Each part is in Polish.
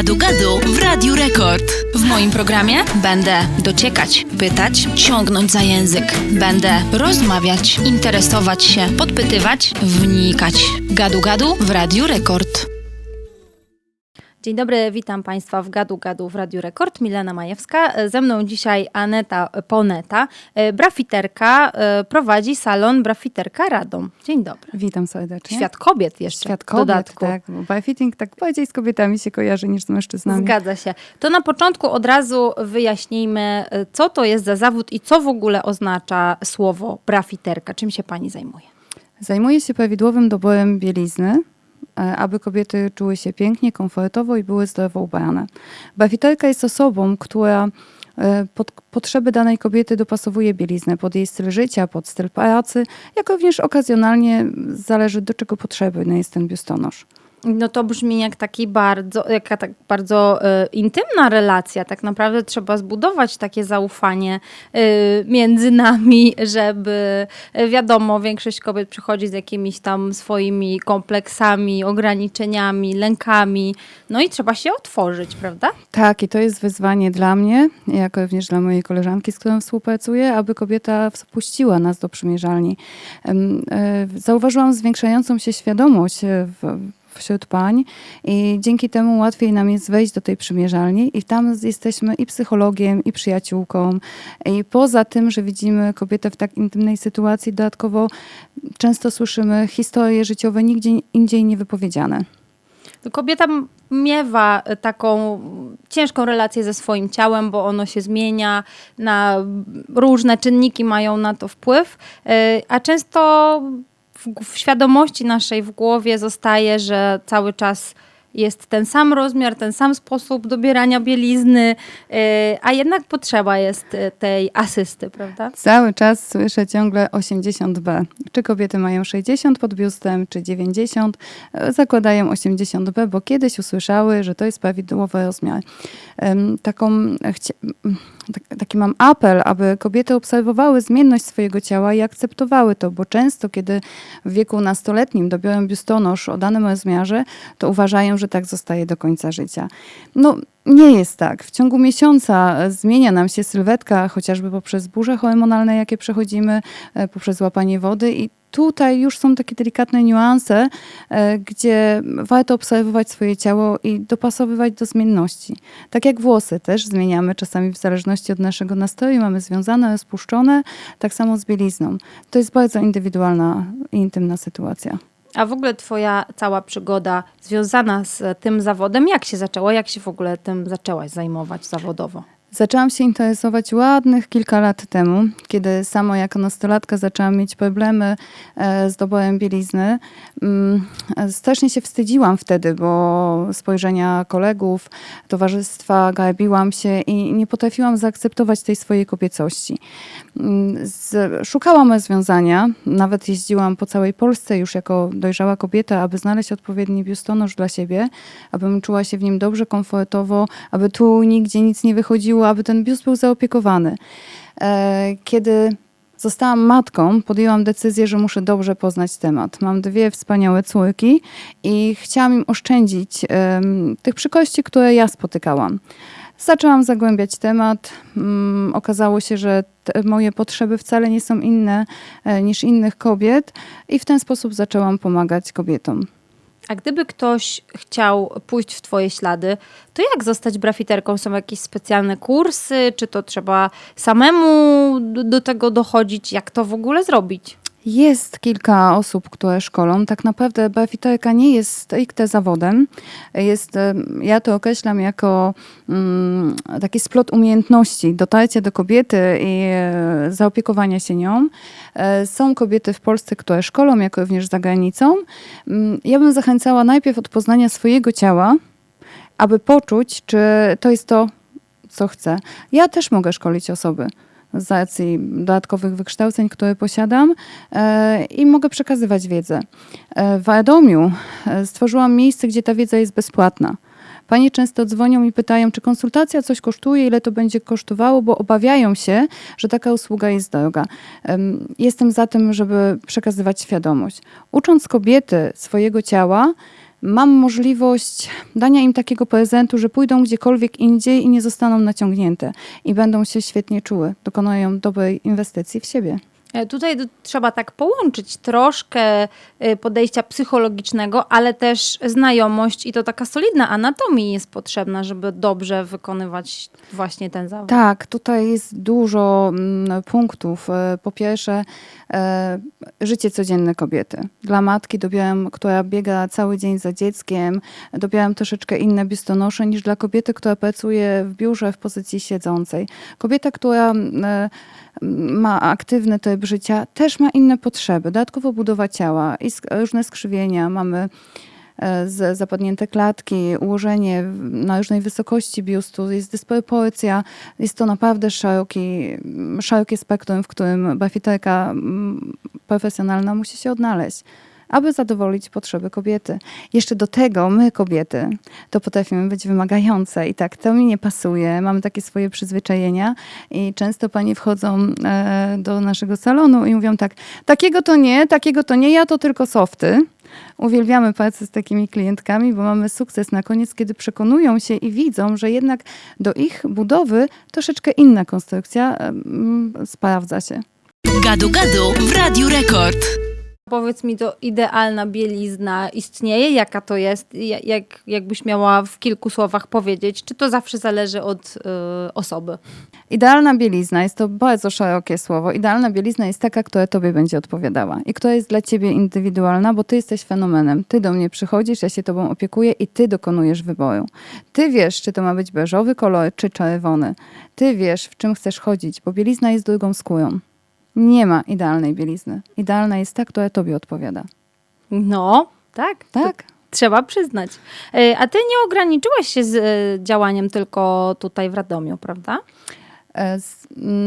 Gadu Gadu w Radiu Rekord. W moim programie będę dociekać, pytać, ciągnąć za język. Będę rozmawiać, interesować się, podpytywać, wnikać. Gadu Gadu w Radiu Rekord. Dzień dobry, witam Państwa w Gadu Gadu w Radiu Rekord. Milena Majewska. Ze mną dzisiaj Aneta Poneta, e, brafiterka, e, prowadzi salon Brafiterka Radom. Dzień dobry. Witam serdecznie. Świat kobiet jeszcze Świat kobiet, dodatku. tak. Bo byfitting tak bardziej z kobietami się kojarzy niż z mężczyznami. Zgadza się. To na początku od razu wyjaśnijmy, e, co to jest za zawód i co w ogóle oznacza słowo brafiterka. Czym się Pani zajmuje? Zajmuję się prawidłowym doborem bielizny, e, aby kobiety czuły się pięknie, komfortowo i były zdrowo ubrane. Bafiterka jest osobą, która e, pod potrzeby danej kobiety dopasowuje bieliznę pod jej styl życia, pod styl pracy, jak również okazjonalnie zależy do czego potrzebny jest ten biustonosz. No to brzmi jak taki bardzo, jaka tak bardzo e, intymna relacja. Tak naprawdę trzeba zbudować takie zaufanie e, między nami, żeby e, wiadomo, większość kobiet przychodzi z jakimiś tam swoimi kompleksami, ograniczeniami, lękami. No i trzeba się otworzyć, prawda? Tak, i to jest wyzwanie dla mnie, jak również dla mojej koleżanki, z którą współpracuję, aby kobieta wpuściła nas do przymierzalni. Em, e, Zauważyłam zwiększającą się świadomość w, wśród pań i dzięki temu łatwiej nam jest wejść do tej przymierzalni i tam jesteśmy i psychologiem, i przyjaciółką. I poza tym, że widzimy kobietę w tak intymnej sytuacji, dodatkowo często słyszymy historie życiowe nigdzie indziej niewypowiedziane. Kobieta miewa e, taką ciężką relację ze swoim ciałem, bo ono się zmienia, na różne czynniki mają na to wpływ, e, a często w, w świadomości naszej w głowie zostaje, że cały czas jest ten sam rozmiar, ten sam sposób dobierania bielizny, e, a jednak potrzeba jest e, tej asysty, prawda? Cały czas słyszę ciągle 80B. Czy kobiety mają 60 pod biustem, czy 90, e, zakładają 80B, bo kiedyś usłyszały, że to jest prawidłowy rozmiar. Taką, tak- taki mam apel, aby kobiety obserwowały zmienność swojego ciała i akceptowały to, bo często, kiedy w wieku nastoletnim dobiorą biustonosz o danym rozmiarze, to uważają, że tak zostaje do końca życia. No, nie jest tak. W ciągu miesiąca e, zmienia nam się sylwetka, chociażby poprzez burze hormonalne, jakie przechodzimy, e, poprzez łapanie wody i tutaj już są takie delikatne niuanse, e, gdzie warto obserwować swoje ciało i dopasowywać do zmienności. Tak jak włosy też zmieniamy czasami w zależności od naszego nastroju, mamy związane, spuszczone, tak samo z bielizną. To jest bardzo indywidualna i intymna sytuacja. A w ogóle twoja cała przygoda związana z tym zawodem, jak się zaczęła? Jak się w ogóle tym zaczęłaś zajmować zawodowo? Zaczęłam się interesować ładnych kilka lat temu, kiedy samo jako nastolatka zaczęłam mieć problemy e, z doborem bielizny. Mm, Strasznie się wstydziłam wtedy, bo spojrzenia kolegów, towarzystwa, garbiłam się i nie potrafiłam zaakceptować tej swojej kobiecości. Mm, szukałam rozwiązania, nawet jeździłam po całej Polsce już jako dojrzała kobieta, aby znaleźć odpowiedni biustonosz dla siebie, abym czuła się w nim dobrze, komfortowo, aby tu nigdzie nic nie wychodziło, aby ten biust był zaopiekowany. E, Kiedy zostałam matką, podjęłam decyzję, że muszę dobrze poznać temat. Mam dwie wspaniałe córki i chciałam im oszczędzić tych przykrości, które ja spotykałam. Zaczęłam zagłębiać temat. Mm, okazało się, że moje potrzeby wcale nie są inne e, niż innych kobiet, i w ten sposób zaczęłam pomagać kobietom. A gdyby ktoś chciał pójść w twoje ślady, to jak zostać brafiterką? Są jakieś specjalne kursy? Czy to trzeba samemu do tego dochodzić? Jak to w ogóle zrobić? Jest kilka osób, które szkolą. Tak naprawdę barfiterka nie jest stricte zawodem. Jest, ja to określam jako mm, taki splot umiejętności, dotarcie do kobiety i e, zaopiekowania się nią. E, Są kobiety w Polsce, które szkolą, jak również za granicą. Mm, Ja bym zachęcała najpierw od poznania swojego ciała, aby poczuć, czy to jest to, co chcę. Ja też mogę szkolić osoby z racji dodatkowych wykształceń, które posiadam e, i mogę przekazywać wiedzę. E, W Radomiu e, stworzyłam miejsce, gdzie ta wiedza jest bezpłatna. Panie często dzwonią i pytają, czy konsultacja coś kosztuje, ile to będzie kosztowało, bo obawiają się, że taka usługa jest droga. Em, Jestem za tym, żeby przekazywać świadomość. Ucząc kobiety swojego ciała, mam możliwość dania im takiego prezentu, że pójdą gdziekolwiek indziej i nie zostaną naciągnięte i będą się świetnie czuły, dokonają dobrej inwestycji w siebie. E, Tutaj trzeba tak połączyć troszkę e, podejścia psychologicznego, ale też znajomość i to taka solidna anatomii jest potrzebna, żeby dobrze wykonywać właśnie ten zawód. Tak, tutaj jest dużo mm, punktów. E, Po pierwsze, życie codzienne kobiety. Dla matki dobieram, która biega cały dzień za dzieckiem, dobieram troszeczkę inne biustonosze niż dla kobiety, która pracuje w biurze w pozycji siedzącej. Kobieta, która mm, ma aktywny tryb życia, też ma inne potrzeby. Dodatkowo budowa ciała i różne skrzywienia. Mamy e, zapadnięte klatki, ułożenie na różnej wysokości biustu, jest dysproporcja. Jest to naprawdę szeroki, szerokie spektrum, w którym bafiterka mm, profesjonalna musi się odnaleźć, aby zadowolić potrzeby kobiety. Jeszcze do tego my, kobiety, to potrafimy być wymagające i tak to mi nie pasuje. Mamy takie swoje przyzwyczajenia i często panie wchodzą e, do naszego salonu i mówią tak, takiego to nie, takiego to nie, ja to tylko softy. Uwielbiamy pracę z takimi klientkami, bo mamy sukces na koniec, kiedy przekonują się i widzą, że jednak do ich budowy troszeczkę inna konstrukcja sprawdza się. Gadu Gadu w Radiu Rekord. Powiedz mi, to idealna bielizna istnieje? Jaka to jest? Ja- Jak, jakbyś miała w kilku słowach powiedzieć? Czy to zawsze zależy od y, osoby? Idealna bielizna jest to bardzo szerokie słowo. Idealna bielizna jest taka, która tobie będzie odpowiadała i która jest dla ciebie indywidualna, bo ty jesteś fenomenem. Ty do mnie przychodzisz, ja się tobą opiekuję i ty dokonujesz wyboru. Ty wiesz, czy to ma być beżowy kolor, czy czerwony. Ty wiesz, w czym chcesz chodzić, bo bielizna jest drugą skórą. Nie ma idealnej bielizny. Idealna jest ta, która tobie odpowiada. No, tak. Tak? Trzeba przyznać. Y, A ty nie ograniczyłaś się z y, działaniem tylko tutaj w Radomiu, prawda? E,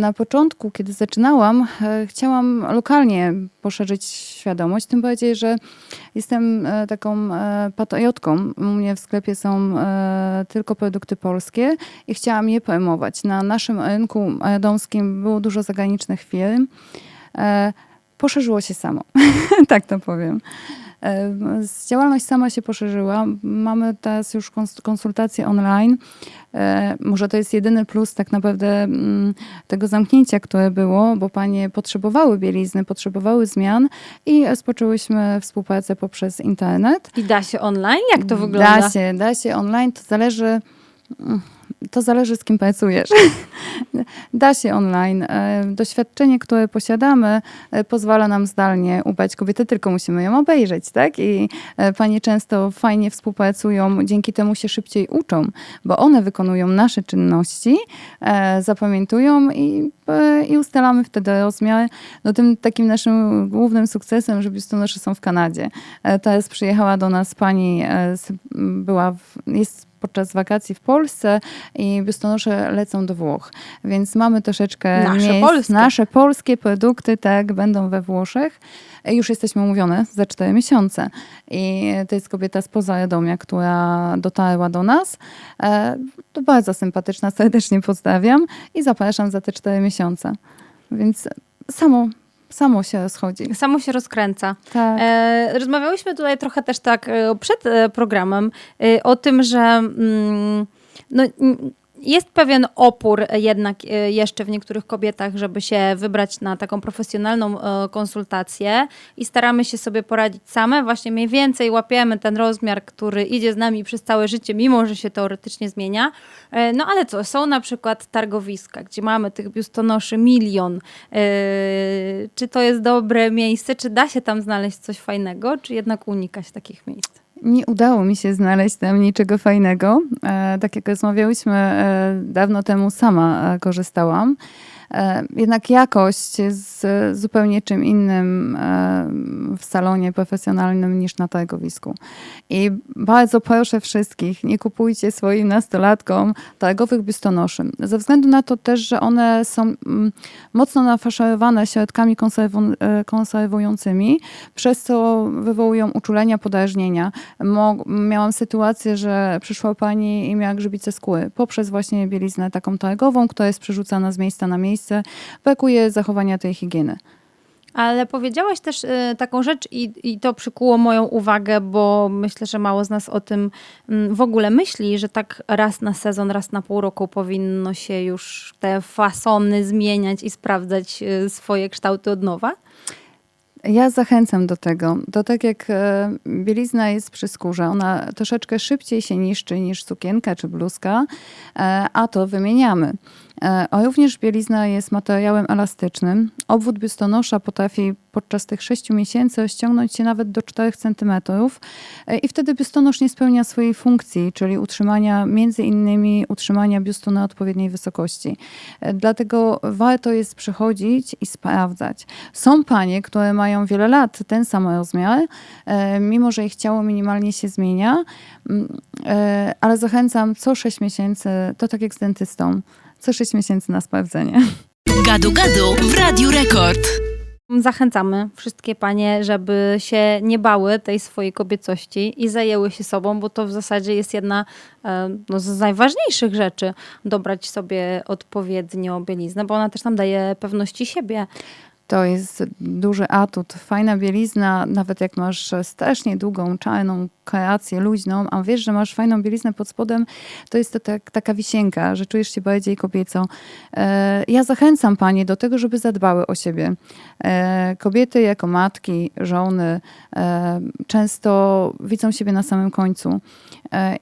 Na początku, kiedy zaczynałam, e, chciałam lokalnie poszerzyć świadomość, tym bardziej, że jestem e, taką patriotką. U mnie w sklepie są tylko produkty polskie i chciałam je promować. Na naszym rynku radomskim było dużo zagranicznych firm. Poszerzyło się samo, tak to powiem. Działalność sama się poszerzyła. Mamy teraz już kons- konsultacje online. E, Może to jest jedyny plus tak naprawdę mm, tego zamknięcia, które było, bo panie potrzebowały bielizny, potrzebowały zmian i rozpoczęłyśmy współpracę poprzez internet. I da się online? Jak to wygląda? Da się, da się online, to zależy. To zależy z kim pracujesz. Da się online. E, Doświadczenie, które posiadamy, e, pozwala nam zdalnie ubrać kobietę, tylko musimy ją obejrzeć, tak? I e, panie często fajnie współpracują, dzięki temu się szybciej uczą, bo one wykonują nasze czynności, zapamiętują i, i ustalamy wtedy rozmiar. No tym takim naszym głównym sukcesem, że biustonosze są w Kanadzie. Teraz przyjechała do nas pani, była, w, jest podczas wakacji w Polsce i biustonosze lecą do Włoch. Więc mamy troszeczkę Nasze miejsc, polskie. nasze polskie produkty, tak, będą we Włoszech. Już jesteśmy umówione za cztery miesiące. I to jest kobieta spoza Radomia, która dotarła do nas. E, To bardzo sympatyczna, serdecznie pozdrawiam i zapraszam za te cztery miesiące. Więc samo, samo się rozchodzi. Samo się rozkręca. Tak. E, rozmawiałyśmy tutaj trochę też tak e, przed e, programem e, o tym, że mm, no, jest pewien opór jednak e, jeszcze w niektórych kobietach, żeby się wybrać na taką profesjonalną e, konsultację i staramy się sobie poradzić same. Właśnie mniej więcej łapiemy ten rozmiar, który idzie z nami przez całe życie, mimo że się teoretycznie zmienia. E, No ale co, są na przykład targowiska, gdzie mamy tych biustonoszy milion. Czy to jest dobre miejsce? Czy da się tam znaleźć coś fajnego, czy jednak unikać takich miejsc? Nie udało mi się znaleźć tam niczego fajnego. E, tak jak rozmawiałyśmy e, dawno temu, sama e, korzystałam. E, jednak jakość jest zupełnie czym innym e, w salonie profesjonalnym niż na targowisku. I bardzo proszę wszystkich, nie kupujcie swoim nastolatkom targowych biustonoszy. Ze względu na to też, że one są mm, mocno nafaszerowane środkami konserwu- e, konserwującymi, przez co wywołują uczulenia, podrażnienia. Miałam sytuację, że przyszła pani i miała grzybice skóry poprzez właśnie bieliznę taką targową, która jest przerzucana z miejsca na miejsce. Brakuje zachowania tej higieny. Ale powiedziałaś też y, taką rzecz i, i to przykuło moją uwagę, bo myślę, że mało z nas o tym mm, w ogóle myśli, że tak raz na sezon, raz na pół roku powinno się już te fasony zmieniać i sprawdzać y, swoje kształty od nowa. Ja zachęcam do tego. To tak jak e, bielizna jest przy skórze, ona troszeczkę szybciej się niszczy niż sukienka czy bluzka, e, a to wymieniamy. E, A również bielizna jest materiałem elastycznym. Obwód biustonosza potrafi podczas tych 6 miesięcy ściągnąć się nawet do 4 cm e, i wtedy biustonosz nie spełnia swojej funkcji, czyli utrzymania, między innymi utrzymania biustu na odpowiedniej wysokości. E, Dlatego warto jest przychodzić i sprawdzać. Są panie, które mają wiele lat ten sam rozmiar, mimo że ich ciało minimalnie się zmienia, mm, ale zachęcam co 6 miesięcy, to tak jak z dentystą, co 6 miesięcy na sprawdzenie. Gadu Gadu w Radiu Rekord. Zachęcamy wszystkie panie, żeby się nie bały tej swojej kobiecości i zajęły się sobą, bo to w zasadzie jest jedna e, no, z najważniejszych rzeczy. Dobrać sobie odpowiednio bieliznę, bo ona też nam daje pewności siebie. To jest duży atut. Fajna bielizna, nawet jak masz strasznie długą, czarną kreację, luźną, a wiesz, że masz fajną bieliznę pod spodem, to jest to tak, taka wisienka, że czujesz się bardziej kobieco. E, ja zachęcam panie do tego, żeby zadbały o siebie. E, kobiety jako matki, żony e, często widzą siebie na samym końcu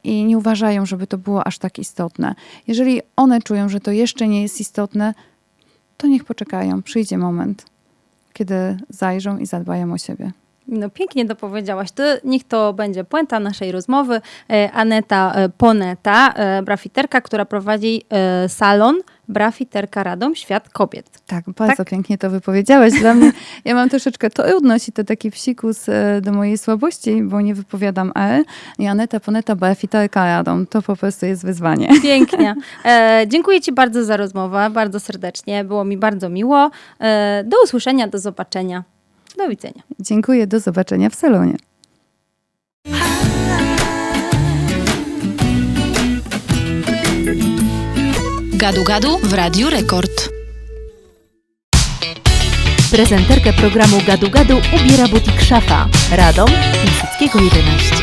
i nie uważają, żeby to było aż tak istotne. Jeżeli one czują, że to jeszcze nie jest istotne, to niech poczekają, przyjdzie moment, kiedy zajrzą i zadbają o siebie. No pięknie to powiedziałaś. To niech to będzie puenta naszej rozmowy. E, Aneta e, Poneta, e, brafiterka, która prowadzi e, salon Brafiterka Radom Świat Kobiet. Tak, bardzo Tak? pięknie to wypowiedziałaś. Dla mnie, ja mam troszeczkę trudność i to taki psikus e, do mojej słabości, bo nie wypowiadam E. I Aneta Poneta, Beafitarka Radą. To po prostu jest wyzwanie. Pięknie. E, dziękuję Ci bardzo za rozmowę, bardzo serdecznie. Było mi bardzo miło. E, do usłyszenia, do zobaczenia. Do widzenia. Dziękuję, do zobaczenia w salonie. Gadu Gadu w Radiu Rekord. Prezenterkę programu Gadu Gadu ubiera butik Szafa. Radom Piłsudskiego 11.